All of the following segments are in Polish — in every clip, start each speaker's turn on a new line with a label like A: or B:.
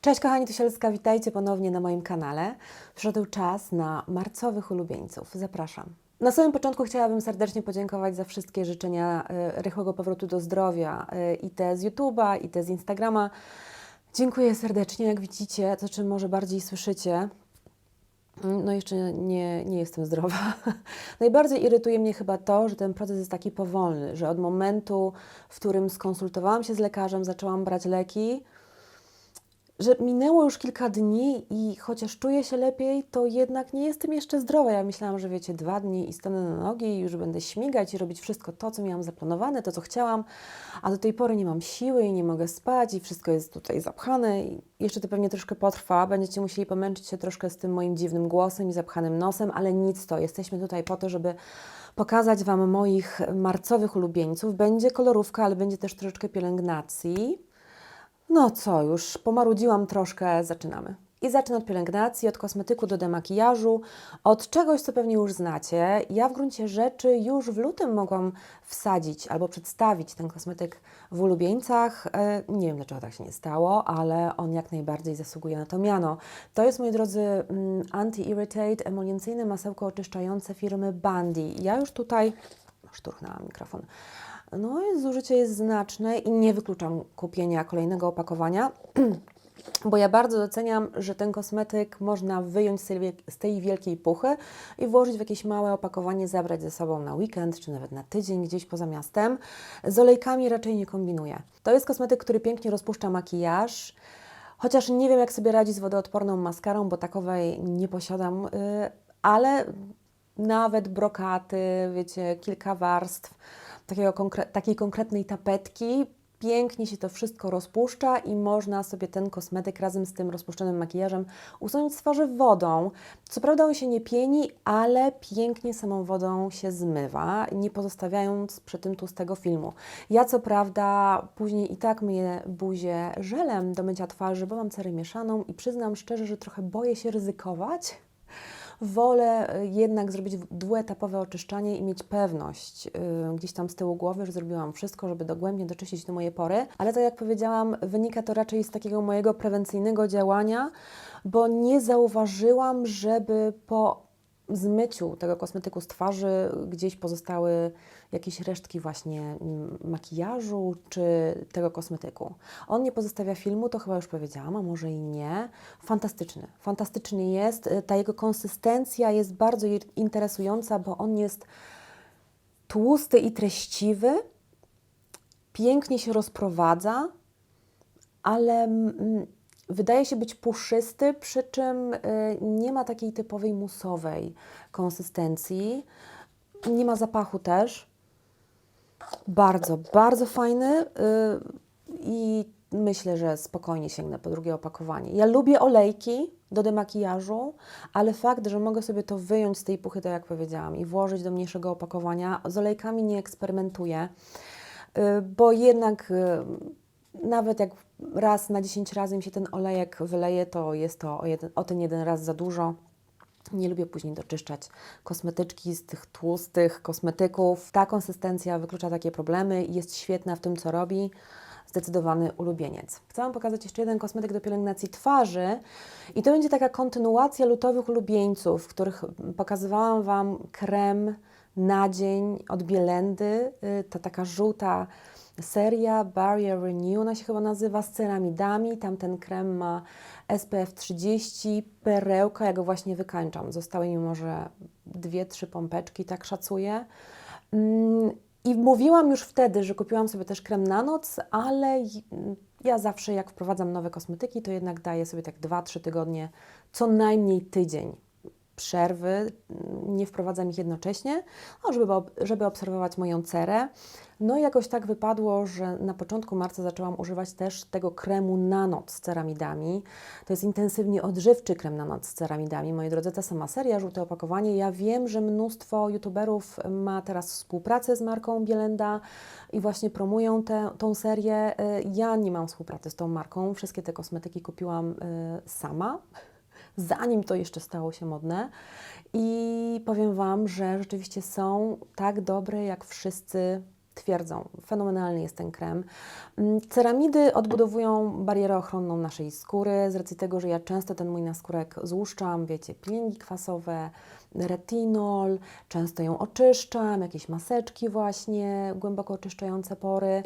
A: Cześć kochani, tu Sielska, witajcie ponownie na moim kanale. Przyszedł czas na marcowych ulubieńców. Zapraszam. Na samym początku chciałabym serdecznie podziękować za wszystkie życzenia e, rychłego powrotu do zdrowia e, i te z YouTube'a, i te z Instagrama. Dziękuję serdecznie, jak widzicie, to czym może bardziej słyszycie. No jeszcze nie, nie jestem zdrowa. Najbardziej irytuje mnie chyba to, że ten proces jest taki powolny, że od momentu, w którym skonsultowałam się z lekarzem, zaczęłam brać leki, że minęło już kilka dni i chociaż czuję się lepiej, to jednak nie jestem jeszcze zdrowa. Ja myślałam, że wiecie, dwa dni i stanę na nogi i już będę śmigać i robić wszystko to, co miałam zaplanowane, to, co chciałam, a do tej pory nie mam siły i nie mogę spać i wszystko jest tutaj zapchane i jeszcze to pewnie troszkę potrwa. Będziecie musieli pomęczyć się troszkę z tym moim dziwnym głosem i zapchanym nosem, ale nic to. Jesteśmy tutaj po to, żeby pokazać Wam moich marcowych ulubieńców. Będzie kolorówka, ale będzie też troszeczkę pielęgnacji. No co, już pomarudziłam troszkę, zaczynamy. I zacznę od pielęgnacji, od kosmetyku do demakijażu, od czegoś, co pewnie już znacie. Ja w gruncie rzeczy już w lutym mogłam wsadzić albo przedstawić ten kosmetyk w ulubieńcach. E, Nie wiem, dlaczego tak się nie stało, ale on jak najbardziej zasługuje na to miano. To jest, moi drodzy, mm, Anti-Irritate emoliencyjne masełko oczyszczające firmy Bandy. Ja już tutaj... Szturchnęłam mikrofon. No i zużycie jest znaczne i nie wykluczam kupienia kolejnego opakowania, bo ja bardzo doceniam, że ten kosmetyk można wyjąć z tej, wielkiej puchy i włożyć w jakieś małe opakowanie, zabrać ze sobą na weekend, czy nawet na tydzień gdzieś poza miastem. Z olejkami raczej nie kombinuję. To jest kosmetyk, który pięknie rozpuszcza makijaż, chociaż nie wiem, jak sobie radzi z wodoodporną maskarą, bo takowej nie posiadam, yy, ale nawet brokaty, wiecie, kilka warstw takiego konkre- takiej konkretnej tapetki. Pięknie się to wszystko rozpuszcza i można sobie ten kosmetyk razem z tym rozpuszczonym makijażem usunąć z twarzy wodą. Co prawda on się nie pieni, ale pięknie samą wodą się zmywa, nie pozostawiając przy tym tłustego filmu. Ja co prawda później i tak myję buzię żelem do mycia twarzy, bo mam cerę mieszaną i przyznam szczerze, że trochę boję się ryzykować. Wolę y, jednak zrobić dwuetapowe oczyszczanie i mieć pewność y, gdzieś tam z tyłu głowy, że zrobiłam wszystko, żeby dogłębnie doczyścić te moje pory. Ale tak jak powiedziałam, wynika to raczej z takiego mojego prewencyjnego działania, bo nie zauważyłam, żeby po zmyciu tego kosmetyku z twarzy gdzieś pozostały jakieś resztki właśnie mm, makijażu czy tego kosmetyku. On nie pozostawia filmu, to chyba już powiedziałam, a może i nie. Fantastyczny, fantastyczny jest. Y, Ta jego konsystencja jest bardzo interesująca, bo on jest tłusty i treściwy, pięknie się rozprowadza, ale mm, wydaje się być puszysty, przy czym y, nie ma takiej typowej musowej konsystencji. Nie ma zapachu też. Bardzo, bardzo fajny y, i myślę, że spokojnie sięgnę po drugie opakowanie. Ja lubię olejki do demakijażu, ale fakt, że mogę sobie to wyjąć z tej puchy, tak jak powiedziałam, i włożyć do mniejszego opakowania, z olejkami nie eksperymentuję, y, bo jednak nawet jak raz na 10 razy mi się ten olejek wyleje, to jest to o, jeden, o ten jeden raz za dużo. Nie lubię później doczyszczać kosmetyczki z tych tłustych kosmetyków. Ta konsystencja wyklucza takie problemy i jest świetna w tym, co robi. Zdecydowany ulubieniec. Chcę Wam pokazać jeszcze jeden kosmetyk do pielęgnacji twarzy i to będzie taka kontynuacja lutowych ulubieńców, w których pokazywałam Wam krem na dzień od Bielendy, y, ta taka żółta seria Barrier Renew, ona się chyba nazywa z ceramidami. Tamten krem ma SPF 30, perełka, ja go właśnie wykańczam. Zostały mi może dwie, trzy pompeczki, tak szacuję. Mm, I mówiłam już wtedy, że kupiłam sobie też krem na noc, ale j- ja zawsze jak wprowadzam nowe kosmetyki, to jednak daję sobie tak 2-3 tygodnie, co najmniej tydzień przerwy, mm, nie wprowadzam ich jednocześnie, no, żeby, żeby obserwować moją cerę. No i jakoś tak wypadło, że na początku marca zaczęłam używać też tego kremu na noc z ceramidami. To jest intensywnie odżywczy krem na noc z ceramidami. Moi drodzy, ta sama seria, żółte opakowanie. Ja wiem, że mnóstwo youtuberów ma teraz współpracę z marką Bielenda i właśnie promują tę tą serię. Y, Ja nie mam współpracy z tą marką. Wszystkie te kosmetyki kupiłam y, sama zanim to jeszcze stało się modne. I powiem Wam, że rzeczywiście są tak dobre, jak wszyscy twierdzą, fenomenalny jest ten krem. Mm, Ceramidy odbudowują barierę ochronną naszej skóry, z racji tego, że ja często ten mój naskórek złuszczam, wiecie, peelingi kwasowe, retinol, często ją oczyszczam, jakieś maseczki właśnie, głęboko oczyszczające pory.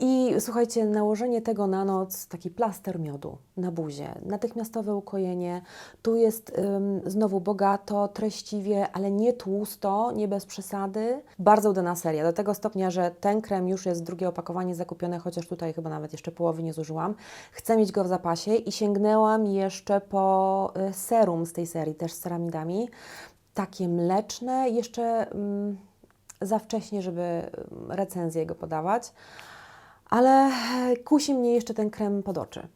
A: I słuchajcie, nałożenie tego na noc, taki plaster miodu na buzie, natychmiastowe ukojenie. Tu jest ym, znowu bogato, treściwie, ale nie tłusto, nie bez przesady. Bardzo udana seria, do tego stopnia, że ten krem już jest drugie opakowanie zakupione, chociaż tutaj chyba nawet jeszcze połowy nie zużyłam. Chcę mieć go w zapasie i sięgnęłam jeszcze po y, serum z tej serii, też z ceramidami. Takie mleczne, jeszcze... Ym, za wcześnie, żeby ym, recenzję go podawać, ale kusi mnie jeszcze ten krem pod oczy.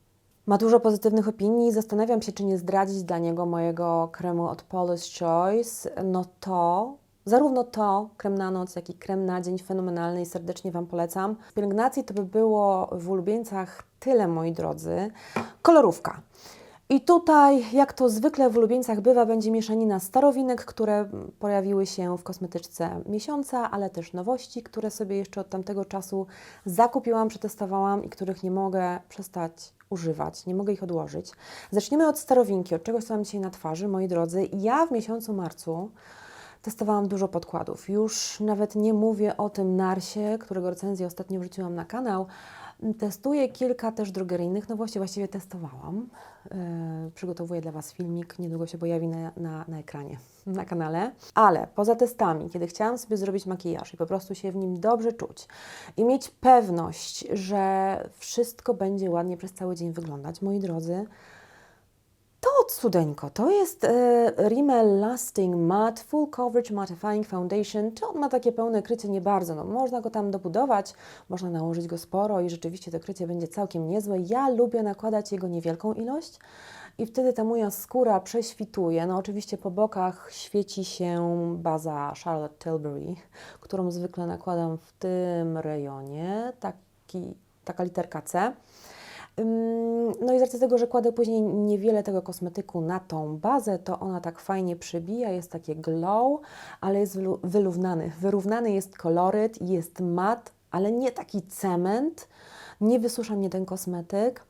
A: Ma dużo pozytywnych opinii. Zastanawiam się, czy nie zdradzić dla niego mojego kremu od Paula's Choice. No to, zarówno to, krem na noc, jak i krem na dzień fenomenalny i serdecznie Wam polecam. W pielęgnacji to by było w ulubieńcach tyle, moi drodzy. Kolorówka. I tutaj, jak to zwykle w ulubieńcach bywa, będzie mieszanina starowinek, które pojawiły się w kosmetyczce miesiąca, ale też nowości, które sobie jeszcze od tamtego czasu zakupiłam, przetestowałam i których nie mogę przestać używać, nie mogę ich odłożyć. Zaczniemy od starowinki, od czegoś, co mam dzisiaj na twarzy, moi drodzy. Ja w miesiącu marcu testowałam dużo podkładów. Już nawet nie mówię o tym Narsie, którego recenzję ostatnio wrzuciłam na kanał, Testuję kilka też drogeryjnych nowości, właściwie testowałam. Yy, przygotowuję dla Was filmik, niedługo się pojawi na, na, na ekranie, na kanale. Ale poza testami, kiedy chciałam sobie zrobić makijaż i po prostu się w nim dobrze czuć i mieć pewność, że wszystko będzie ładnie przez cały dzień wyglądać, moi drodzy, to cudeńko, to jest e, Rimmel Lasting Matte Full Coverage Mattifying Foundation. Czy on ma takie pełne krycie? Nie bardzo. No, można go tam dobudować, można nałożyć go sporo i rzeczywiście to krycie będzie całkiem niezłe. Ja lubię nakładać jego niewielką ilość i wtedy ta moja skóra prześwituje. No oczywiście po bokach świeci się baza Charlotte Tilbury, którą zwykle nakładam w tym rejonie, taki, taka literka C. No i z racji tego, że kładę później niewiele tego kosmetyku na tą bazę, to ona tak fajnie przybija, jest takie glow, ale jest wyrównany. Wyrównany jest koloryt, jest mat, ale nie taki cement. Nie wysusza mnie ten kosmetyk.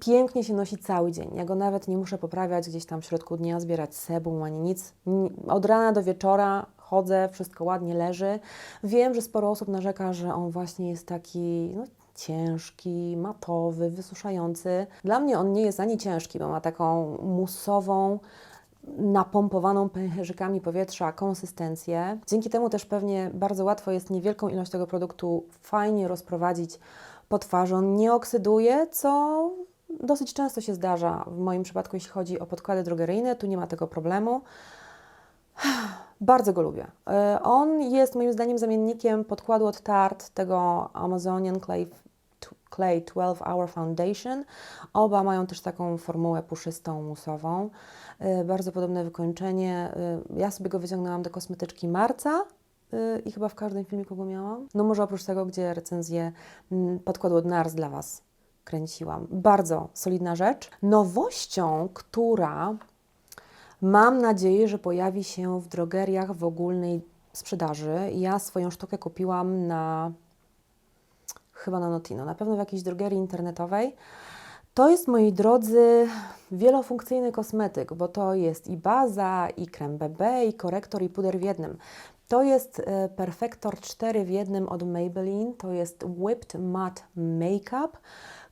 A: Pięknie się nosi cały dzień. Ja go nawet nie muszę poprawiać gdzieś tam w środku dnia, zbierać sebum ani nic. Od rana do wieczora chodzę, wszystko ładnie leży. Wiem, że sporo osób narzeka, że on właśnie jest taki no, ciężki, matowy, wysuszający. Dla mnie on nie jest ani ciężki, bo ma taką musową, napompowaną pęcherzykami powietrza konsystencję. Dzięki temu też pewnie bardzo łatwo jest niewielką ilość tego produktu fajnie rozprowadzić po twarzy. On nie oksyduje, co dosyć często się zdarza w moim przypadku, jeśli chodzi o podkłady drogeryjne. Tu nie ma tego problemu. Bardzo go lubię. E, on jest moim zdaniem zamiennikiem podkładu od Tarte, tego Amazonian Clay, Clay 12 Hour Foundation. Oba mają też taką formułę puszystą, musową. E, bardzo podobne wykończenie. E, ja sobie go wyciągnęłam do kosmetyczki marca i chyba w każdym filmiku go miałam. No może oprócz tego, gdzie recenzję mm, podkładu od NARS dla Was kręciłam. Bardzo solidna rzecz. Nowością, która Mam nadzieję, że pojawi się w drogeriach w ogólnej sprzedaży. Ja swoją sztukę kupiłam na chyba na Notino, na pewno w jakiejś drogerii internetowej. To jest, moi drodzy, wielofunkcyjny kosmetyk, bo to jest i baza, i krem BB, i korektor, i puder w jednym. To jest e, Perfector 4 w jednym od Maybelline, to jest Whipped Matte Makeup.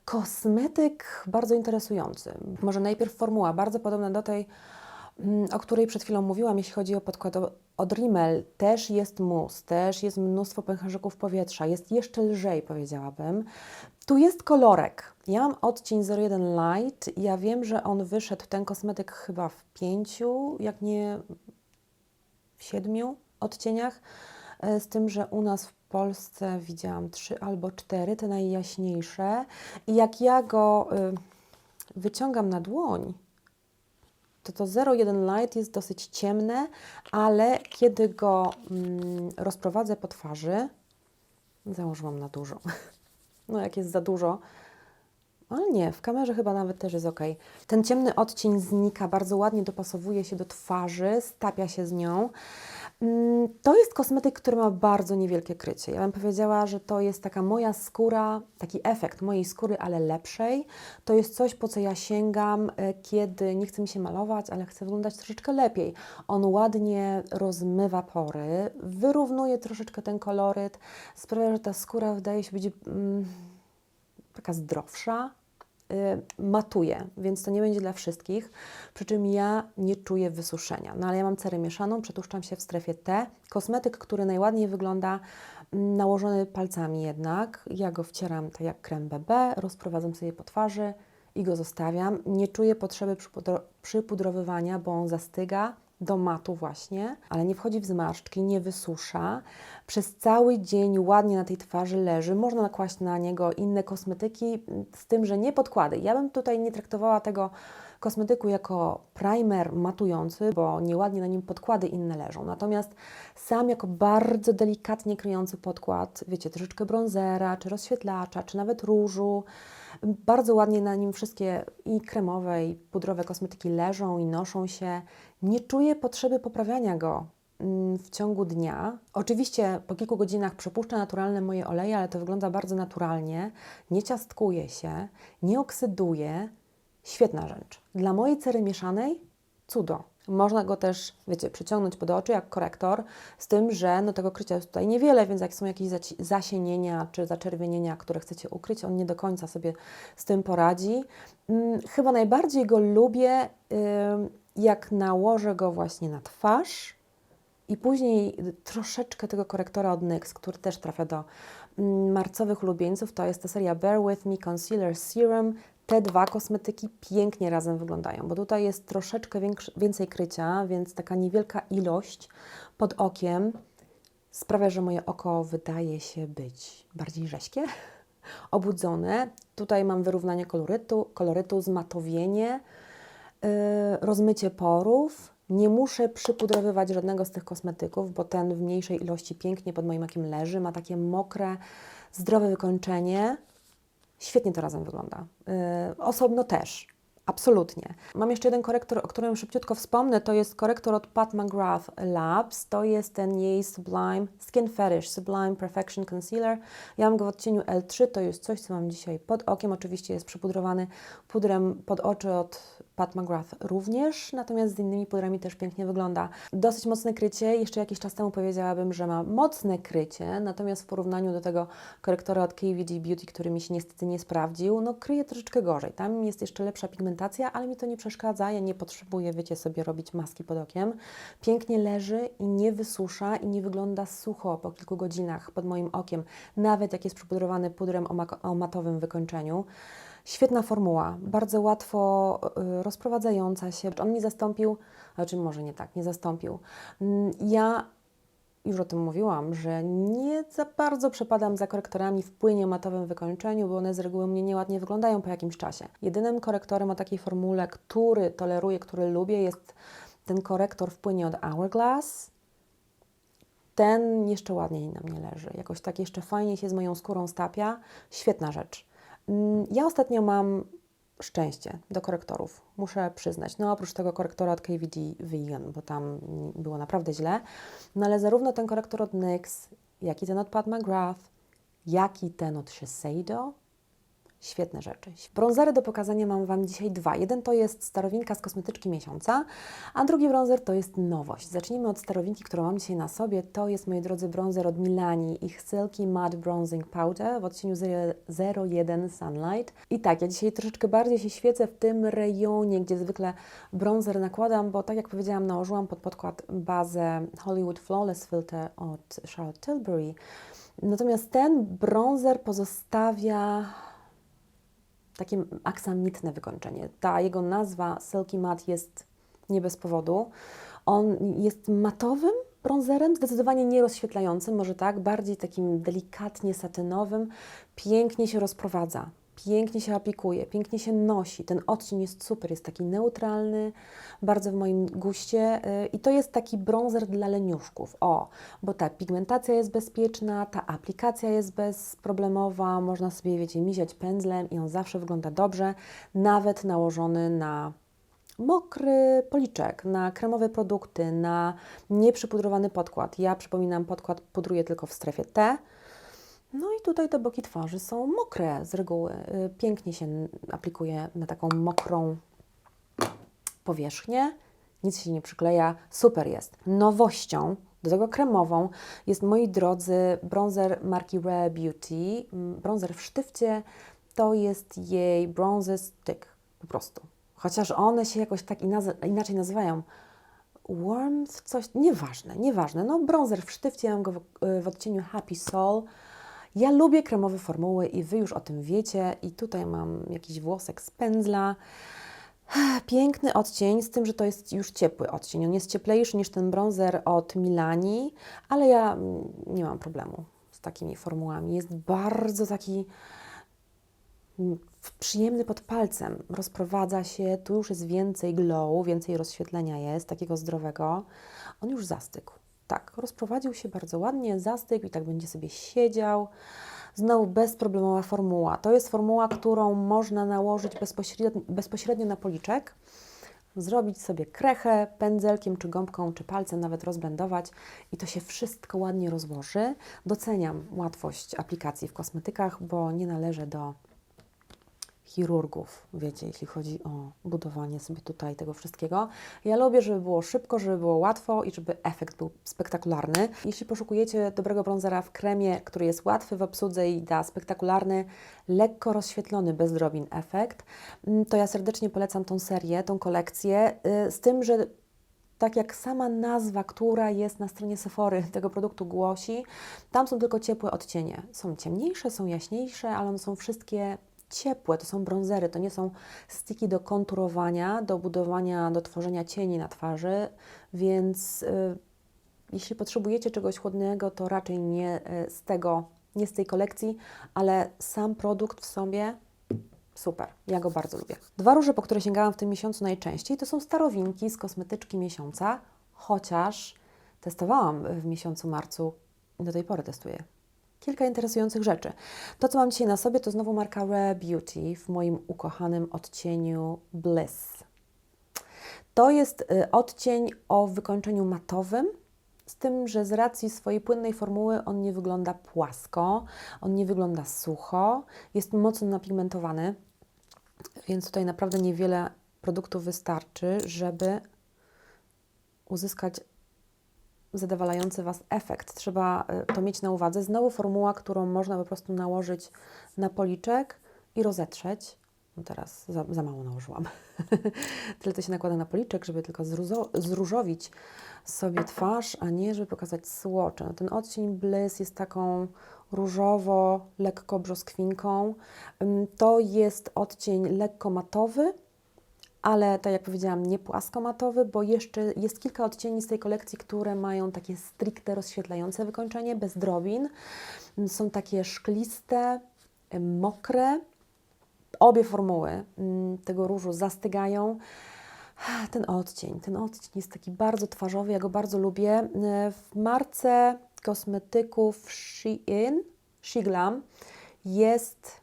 A: Kosmetyk bardzo interesujący. Może najpierw formuła, bardzo podobna do tej, o której przed chwilą mówiłam, jeśli chodzi o podkład od Rimmel, też jest mus, też jest mnóstwo pęcherzyków powietrza, jest jeszcze lżej, powiedziałabym. Tu jest kolorek. Ja mam odcień 01 Light. Ja wiem, że on wyszedł, ten kosmetyk chyba w pięciu, jak nie w siedmiu odcieniach. E, z tym, że u nas w Polsce widziałam trzy albo cztery, te najjaśniejsze. I jak ja go y, wyciągam na dłoń, to to 01 Light jest dosyć ciemne, ale kiedy go mm, rozprowadzę po twarzy, założyłam na dużo. No jak jest za dużo, ale nie, w kamerze chyba nawet też jest ok. Ten ciemny odcień znika, bardzo ładnie dopasowuje się do twarzy, stapia się z nią. Mm, To jest kosmetyk, który ma bardzo niewielkie krycie. Ja bym powiedziała, że to jest taka moja skóra, taki efekt mojej skóry, ale lepszej. To jest coś, po co ja sięgam, e, kiedy nie chcę mi się malować, ale chcę wyglądać troszeczkę lepiej. On ładnie rozmywa pory, wyrównuje troszeczkę ten koloryt, sprawia, że ta skóra wydaje się być mm, taka zdrowsza, matuje, więc to nie będzie dla wszystkich. Przy czym ja nie czuję wysuszenia. No ale ja mam cerę mieszaną, przetłuszczam się w strefie T. Kosmetyk, który najładniej wygląda, mm, nałożony palcami jednak. Ja go wcieram tak jak krem BB, rozprowadzam sobie po twarzy i go zostawiam. Nie czuję potrzeby przypudro- przypudrowywania, bo on zastyga do matu właśnie, ale nie wchodzi w zmarszczki, nie wysusza. Przez cały dzień ładnie na tej twarzy leży. Można nakłaść na niego inne kosmetyki, z tym, że nie podkłady. Ja bym tutaj nie traktowała tego kosmetyku jako primer matujący, bo nieładnie na nim podkłady inne leżą. Natomiast sam jako bardzo delikatnie kryjący podkład, wiecie, troszeczkę bronzera, czy rozświetlacza, czy nawet różu, bardzo ładnie na nim wszystkie i kremowe, i pudrowe kosmetyki leżą i noszą się. Nie czuję potrzeby poprawiania go mm, w ciągu dnia. Oczywiście po kilku godzinach przepuszcza naturalne moje oleje, ale to wygląda bardzo naturalnie. Nie ciastkuje się, nie oksyduje. Świetna rzecz. Dla mojej cery mieszanej cudo. Można go też, wiecie, przyciągnąć pod oczy jak korektor, z tym, że no, tego krycia jest tutaj niewiele, więc jak są jakieś zasienienia czy zaczerwienienia, które chcecie ukryć, on nie do końca sobie z tym poradzi. Mm, Chyba najbardziej go lubię, jak nałożę go właśnie na twarz i później troszeczkę tego korektora od NYX, który też trafia do mm, marcowych ulubieńców. To jest ta seria Bear With Me Concealer Serum. Te dwa kosmetyki pięknie razem wyglądają, bo tutaj jest troszeczkę więcej krycia, więc taka niewielka ilość pod okiem sprawia, że moje oko wydaje się być bardziej rześkie, obudzone. Tutaj mam wyrównanie kolorytu, kolorytu zmatowienie, yy, rozmycie porów. Nie muszę przypudrowywać żadnego z tych kosmetyków, bo ten w mniejszej ilości pięknie pod moim okiem leży. Ma takie mokre, zdrowe wykończenie. Świetnie to razem wygląda. Yy, osobno też. Absolutnie. Mam jeszcze jeden korektor, o którym szybciutko wspomnę. To jest korektor od Pat McGrath Labs. To jest ten jej Sublime Skin Fetish Sublime Perfection Concealer. Ja mam go w odcieniu L3. To jest coś, co mam dzisiaj pod okiem. Oczywiście jest przypudrowany pudrem pod oczy od Pat McGrath również, natomiast z innymi pudrami też pięknie wygląda. Dosyć mocne krycie. Jeszcze jakiś czas temu powiedziałabym, że ma mocne krycie, natomiast w porównaniu do tego korektora od KVD Beauty, który mi się niestety nie sprawdził, no kryje troszeczkę gorzej. Tam jest jeszcze lepsza pigmentacja, ale mi to nie przeszkadza. Ja nie potrzebuję, wiecie, sobie robić maski pod okiem. Pięknie leży i nie wysusza i nie wygląda sucho po kilku godzinach pod moim okiem, nawet jak jest przypudrowany pudrem o, o matowym wykończeniu. Świetna formuła, bardzo łatwo y, rozprowadzająca się. On mi zastąpił, znaczy może nie tak, nie zastąpił. Mm, Ja już o tym mówiłam, że nie za bardzo przepadam za korektorami w płynie matowym wykończeniu, bo one z reguły mnie nieładnie wyglądają po jakimś czasie. Jedynym korektorem o takiej formule, który toleruję, który lubię, jest ten korektor w płynie od Hourglass. Ten jeszcze ładniej na mnie leży. Jakoś tak jeszcze fajnie się z moją skórą stapia. Świetna rzecz. Mm, Ja ostatnio mam szczęście do korektorów, muszę przyznać. No oprócz tego korektora od KVD Vegan, bo tam było naprawdę źle. No ale zarówno ten korektor od NYX, jak i ten od Pat McGrath, jak i ten od Shiseido, Świetne rzeczy. Bronzery do pokazania mam Wam dzisiaj dwa. Jeden to jest starowinka z kosmetyczki miesiąca, a drugi bronzer to jest nowość. Zacznijmy od starowinki, którą mam dzisiaj na sobie. To jest, moi drodzy, bronzer od Milani, ich Silky Matte Bronzing Powder w odcieniu 01 Sunlight. I tak, ja dzisiaj troszeczkę bardziej się świecę w tym rejonie, gdzie zwykle bronzer nakładam, bo tak jak powiedziałam, nałożyłam pod podkład bazę Hollywood Flawless Filter od Charlotte Tilbury. Natomiast ten bronzer pozostawia takie aksamitne wykończenie. Ta jego nazwa Silky Matte jest nie bez powodu. On jest matowym bronzerem, zdecydowanie nie rozświetlającym, może tak, bardziej takim delikatnie satynowym. Pięknie się rozprowadza, pięknie się aplikuje, pięknie się nosi. Ten odcień jest super, jest taki neutralny, bardzo w moim guście yy, i to jest taki bronzer dla leniuszków. O, bo ta pigmentacja jest bezpieczna, ta aplikacja jest bezproblemowa, można sobie, wiecie, miziać pędzlem i on zawsze wygląda dobrze, nawet nałożony na mokry policzek, na kremowe produkty, na nieprzypudrowany podkład. Ja przypominam, podkład pudruję tylko w strefie T. No i tutaj te boki twarzy są mokre z reguły. Y, Pięknie się aplikuje na taką mokrą powierzchnię, nic się nie przykleja, super jest. Nowością, do tego kremową, jest moi drodzy bronzer marki Rare Beauty. Mm, Bronzer w sztywcie to jest jej bronzer stick, po prostu. Chociaż one się jakoś tak inaczej nazywają. Warmth, coś, nieważne, nieważne. No bronzer w sztywcie, ja mam go w, w odcieniu Happy Soul. Ja lubię kremowe formuły i Wy już o tym wiecie. I tutaj mam jakiś włosek z pędzla. Piękny odcień, z tym, że to jest już ciepły odcień. On jest cieplejszy niż ten bronzer od Milani, ale ja mm, nie mam problemu z takimi formułami. Jest bardzo taki mm, przyjemny pod palcem. Rozprowadza się, tu już jest więcej glow, więcej rozświetlenia jest, takiego zdrowego. On już zastygł. Tak, rozprowadził się bardzo ładnie, zastygł i tak będzie sobie siedział. Znowu bezproblemowa formuła. To jest formuła, którą można nałożyć bezpośrednio, bezpośrednio na policzek, zrobić sobie krechę pędzelkiem, czy gąbką, czy palcem, nawet rozblendować i to się wszystko ładnie rozłoży. Doceniam łatwość aplikacji w kosmetykach, bo nie należę do chirurgów, wiecie, jeśli chodzi o budowanie sobie tutaj tego wszystkiego. Ja lubię, żeby było szybko, żeby było łatwo i żeby efekt był spektakularny. Jeśli poszukujecie dobrego bronzera w kremie, który jest łatwy w obsłudze i da spektakularny, lekko rozświetlony, bez drobin efekt, mm, to ja serdecznie polecam tą serię, tą kolekcję, y, z tym, że tak jak sama nazwa, która jest na stronie Sephory tego produktu głosi, tam są tylko ciepłe odcienie. Są ciemniejsze, są jaśniejsze, ale one są wszystkie ciepłe, to są bronzery, to nie są sticki do konturowania, do budowania, do tworzenia cieni na twarzy, więc y, jeśli potrzebujecie czegoś chłodnego, to raczej nie y, z tego, nie z tej kolekcji, ale sam produkt w sobie super, ja go bardzo lubię. Dwa róże, po które sięgałam w tym miesiącu najczęściej, to są starowinki z kosmetyczki miesiąca, chociaż testowałam w miesiącu marcu i do tej pory testuję kilka interesujących rzeczy. To, co mam dzisiaj na sobie, to znowu marka Rare Beauty w moim ukochanym odcieniu Bliss. To jest y, odcień o wykończeniu matowym, z tym, że z racji swojej płynnej formuły on nie wygląda płasko, on nie wygląda sucho, jest mocno napigmentowany, więc tutaj naprawdę niewiele produktów wystarczy, żeby uzyskać zadowalający Was efekt. Trzeba y, to mieć na uwadze. Znowu formuła, którą można po prostu nałożyć na policzek i rozetrzeć. No teraz za, za mało nałożyłam. Tyle to się nakłada na policzek, żeby tylko zruzo- zróżowić sobie twarz, a nie żeby pokazać słocze. No, ten odcień Bliss jest taką różowo, lekko brzoskwinką. To jest odcień lekko matowy, ale tak jak powiedziałam, nie płaskomatowy, bo jeszcze jest kilka odcieni z tej kolekcji, które mają takie stricte rozświetlające wykończenie, bez drobin. Są takie szkliste, mokre. Obie formuły mm, tego różu zastygają. Ten odcień, ten odcień jest taki bardzo twarzowy, ja go bardzo lubię. E, W marce kosmetyków Shein, Shiglam jest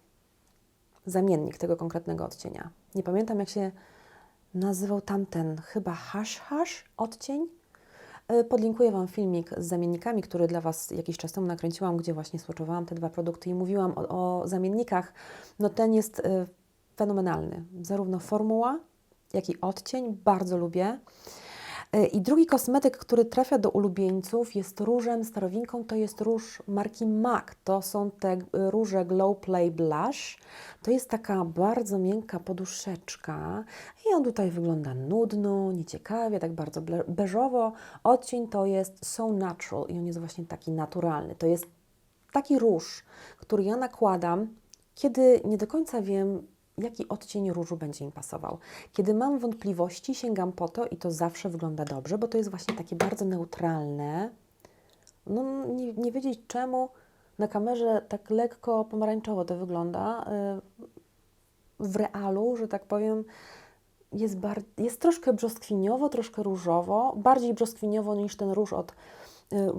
A: zamiennik tego konkretnego odcienia. Nie pamiętam jak się nazywał tamten, chyba hash hash odcień. Y, Podlinkuję Wam filmik z zamiennikami, który dla Was jakiś czas temu nakręciłam, gdzie właśnie swatchowałam te dwa produkty i mówiłam o, o zamiennikach. No ten jest y, fenomenalny. Zarówno formuła, jak i odcień. Bardzo lubię. Y, I drugi kosmetyk, który trafia do ulubieńców, jest różem, starowinką, to jest róż marki MAC. To są te y, róże Glow Play Blush. To jest taka bardzo miękka poduszeczka i on tutaj wygląda nudno, nieciekawie, tak bardzo beżowo. Odcień to jest So Natural i on jest właśnie taki naturalny. To jest taki róż, który ja nakładam, kiedy nie do końca wiem, jaki odcień różu będzie im pasował. Kiedy mam wątpliwości, sięgam po to i to zawsze wygląda dobrze, bo to jest właśnie takie bardzo neutralne. No, nie, nie wiedzieć czemu na kamerze tak lekko pomarańczowo to wygląda. y, W realu, że tak powiem, jest, bar- jest troszkę brzoskwiniowo, troszkę różowo, bardziej brzoskwiniowo niż ten róż od y,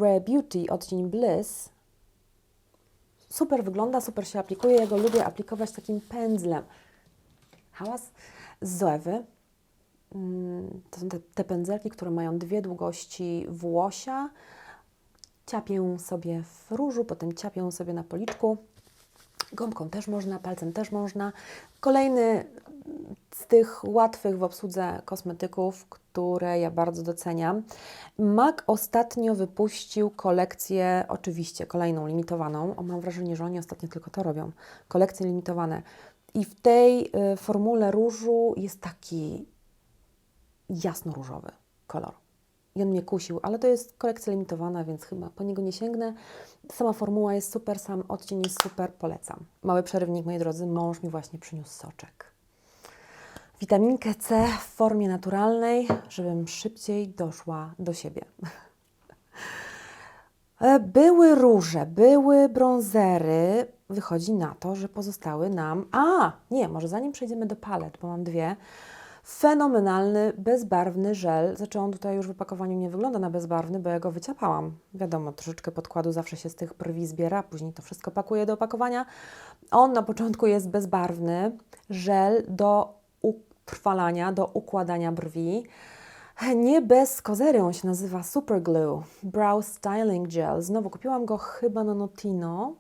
A: Rare Beauty, odcień Bliss. Super wygląda, super się aplikuje. Ja go lubię aplikować takim pędzlem. Hałas z mm, to są te, te pędzelki, które mają dwie długości włosia. Ciapię sobie w różu, potem ciapię sobie na policzku. Gąbką też można, palcem też można. Kolejny z tych łatwych w obsłudze kosmetyków, które ja bardzo doceniam. MAC ostatnio wypuścił kolekcję, oczywiście kolejną limitowaną. O, mam wrażenie, że oni ostatnio tylko to robią. Kolekcje limitowane. I w tej y, formule różu jest taki jasno-różowy kolor. I on mnie kusił, ale to jest kolekcja limitowana, więc chyba po niego nie sięgnę. Sama formuła jest super, sam odcień jest super, polecam. Mały przerywnik, moi drodzy, mąż mi właśnie przyniósł soczek. Witaminkę C w formie naturalnej, żebym szybciej doszła do siebie. E, Były róże, były brązery. Wychodzi na to, że pozostały nam. A, nie, może zanim przejdziemy do palet, bo mam dwie. Fenomenalny, bezbarwny żel. Znaczy on tutaj już w opakowaniu nie wygląda na bezbarwny, bo ja go wyciapałam. Wiadomo, troszeczkę podkładu zawsze się z tych brwi zbiera, później to wszystko pakuję do opakowania. On na początku jest bezbarwny. Żel do utrwalania, do układania brwi. Nie bez kozery, on się nazywa Super Glue Brow Styling Gel. Znowu kupiłam go chyba na Notino.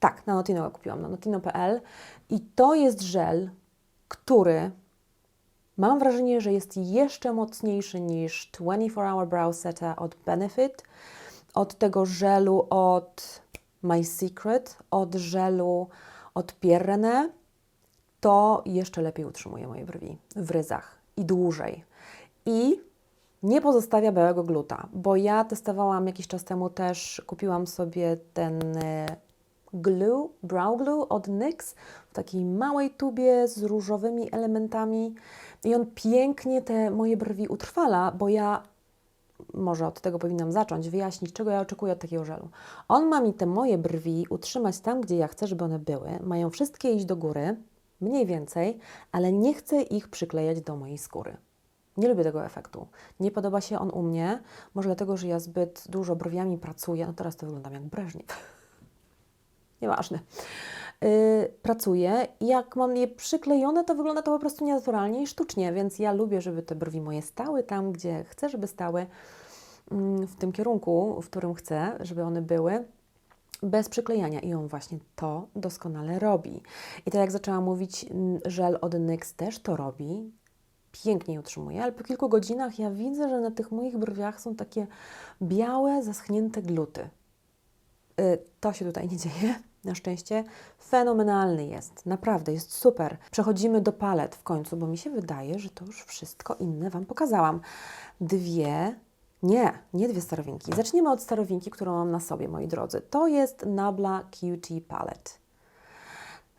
A: Tak, na Notino go kupiłam, na notino.pl. I to jest żel, który mam wrażenie, że jest jeszcze mocniejszy niż 24 Hour Brow Setter od Benefit, od tego żelu od My Secret, od żelu od Pierre. To jeszcze lepiej utrzymuje moje brwi w ryzach i dłużej. I nie pozostawia białego gluta, bo ja testowałam jakiś czas temu też, kupiłam sobie ten e, glue, brow glue od NYX w takiej małej tubie z różowymi elementami i on pięknie te moje brwi utrwala, bo ja może od tego powinnam zacząć, wyjaśnić, czego ja oczekuję od takiego żelu. On ma mi te moje brwi utrzymać tam, gdzie ja chcę, żeby one były. Mają wszystkie iść do góry, mniej więcej, ale nie chcę ich przyklejać do mojej skóry. Nie lubię tego efektu. Nie podoba się on u mnie, może dlatego, że ja zbyt dużo brwiami pracuję. No teraz to wyglądam jak Breżniew. Nieważne. Yy, pracuję i jak mam je przyklejone, to wygląda to po prostu nienaturalnie i sztucznie, więc ja lubię, żeby te brwi moje stały tam, gdzie chcę, żeby stały, mm, w tym kierunku, w którym chcę, żeby one były bez przyklejania i on właśnie to doskonale robi. I tak jak zaczęłam mówić, mm, żel od NYX też to robi, pięknie je utrzymuje, ale po kilku godzinach ja widzę, że na tych moich brwiach są takie białe, zaschnięte gluty. Y, To się tutaj nie dzieje, na szczęście. Fenomenalny jest, naprawdę jest super. Przechodzimy do palet w końcu, bo mi się wydaje, że to już wszystko inne Wam pokazałam. Dwie, nie, nie dwie starowinki. Zaczniemy od starowinki, którą mam na sobie, moi drodzy. To jest Nabla Cutie Palette.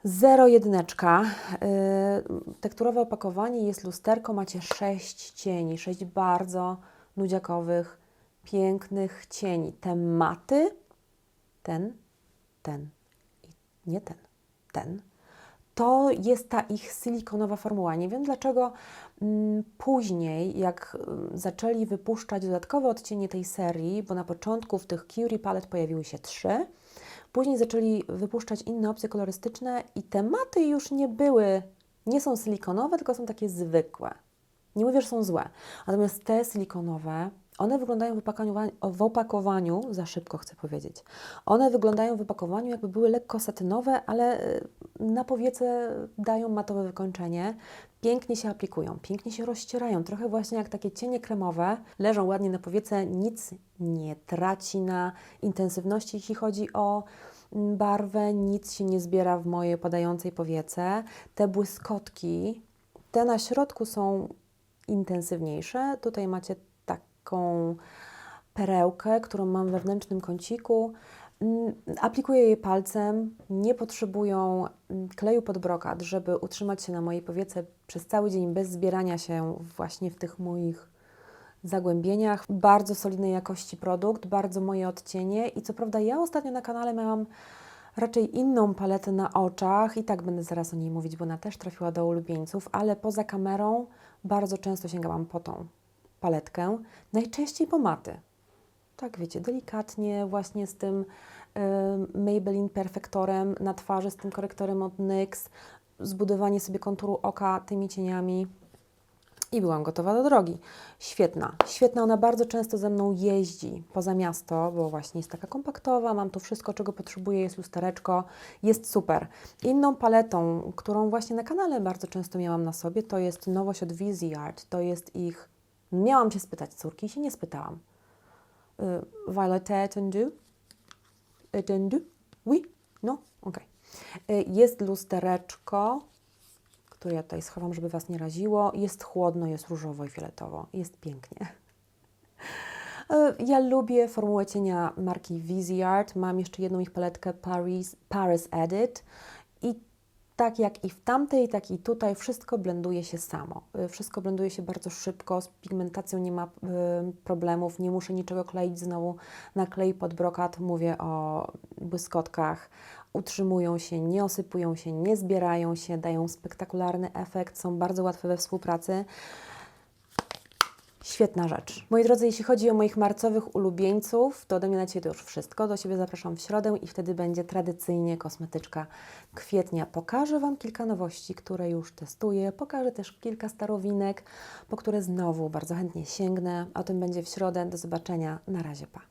A: Zero jedyneczka. Yy, tekturowe opakowanie jest lusterko. Macie sześć cieni, sześć bardzo nudziakowych, pięknych cieni. Te maty, ten, ten i nie ten, ten. To jest ta ich silikonowa formuła. Nie wiem dlaczego mm, później, jak mm, zaczęli wypuszczać dodatkowe odcienie tej serii, bo na początku w tych Curie Palette pojawiły się trzy, Później zaczęli wypuszczać inne opcje kolorystyczne i tematy już nie były, nie są silikonowe, tylko są takie zwykłe. Nie mówię, że są złe. Natomiast te silikonowe, one wyglądają w opakowaniu, w opakowaniu, za szybko chcę powiedzieć, one wyglądają w opakowaniu jakby były lekko satynowe, ale y, na powiece dają matowe wykończenie. Pięknie się aplikują, pięknie się rozcierają, trochę właśnie jak takie cienie kremowe, leżą ładnie na powiece, nic nie traci na intensywności, jeśli chodzi o mm, barwę, nic się nie zbiera w mojej padającej powiece. Te błyskotki, te na środku są intensywniejsze. Tutaj macie taką perełkę, którą mam wewnętrznym kąciku. Mm, Aplikuję je palcem, nie potrzebują mm, kleju pod brokat, żeby utrzymać się na mojej powiece przez cały dzień bez zbierania się właśnie w tych moich zagłębieniach. Bardzo solidnej jakości produkt, bardzo moje odcienie i co prawda ja ostatnio na kanale miałam raczej inną paletę na oczach i tak będę zaraz o niej mówić, bo ona też trafiła do ulubieńców, ale poza kamerą bardzo często sięgałam po tą paletkę, najczęściej po maty tak wiecie, delikatnie właśnie z tym y, Maybelline Perfektorem na twarzy, z tym korektorem od NYX, zbudowanie sobie konturu oka tymi cieniami. i byłam gotowa do drogi. Świetna, świetna. Ona bardzo często ze mną jeździ poza miasto, bo właśnie jest taka kompaktowa, mam tu wszystko, czego potrzebuję, jest lustereczko, jest super. Inną paletą, którą właśnie na kanale bardzo często miałam na sobie, to jest nowość od Vizyard. To jest ich, miałam się spytać córki i się nie spytałam. Y, Violet Tendu? Tendu? Oui? No? Okej. Y, Jest lustereczko, które ja tutaj schowam, żeby Was nie raziło. Jest chłodno, jest różowo i fioletowo. Jest pięknie. E, Ja lubię formułę cienia marki Vizyard. Mam jeszcze jedną ich paletkę Paris, Paris Edit. I tak jak i w tamtej, tak i tutaj wszystko blenduje się samo. E, Wszystko blenduje się bardzo szybko, z pigmentacją nie ma e, problemów, nie muszę niczego kleić znowu na klej pod brokat. Mówię o błyskotkach. Utrzymują się, nie osypują się, nie zbierają się, dają spektakularny efekt, są bardzo łatwe we współpracy. Świetna rzecz. Moi drodzy, jeśli chodzi o moich marcowych ulubieńców, to ode mnie na Ciebie to już wszystko. Do siebie zapraszam w środę i wtedy będzie tradycyjnie kosmetyczka kwietnia. Pokażę Wam kilka nowości, które już testuję. Pokażę też kilka starowinek, po które znowu bardzo chętnie sięgnę. O tym będzie w środę. Do zobaczenia. Na razie, pa.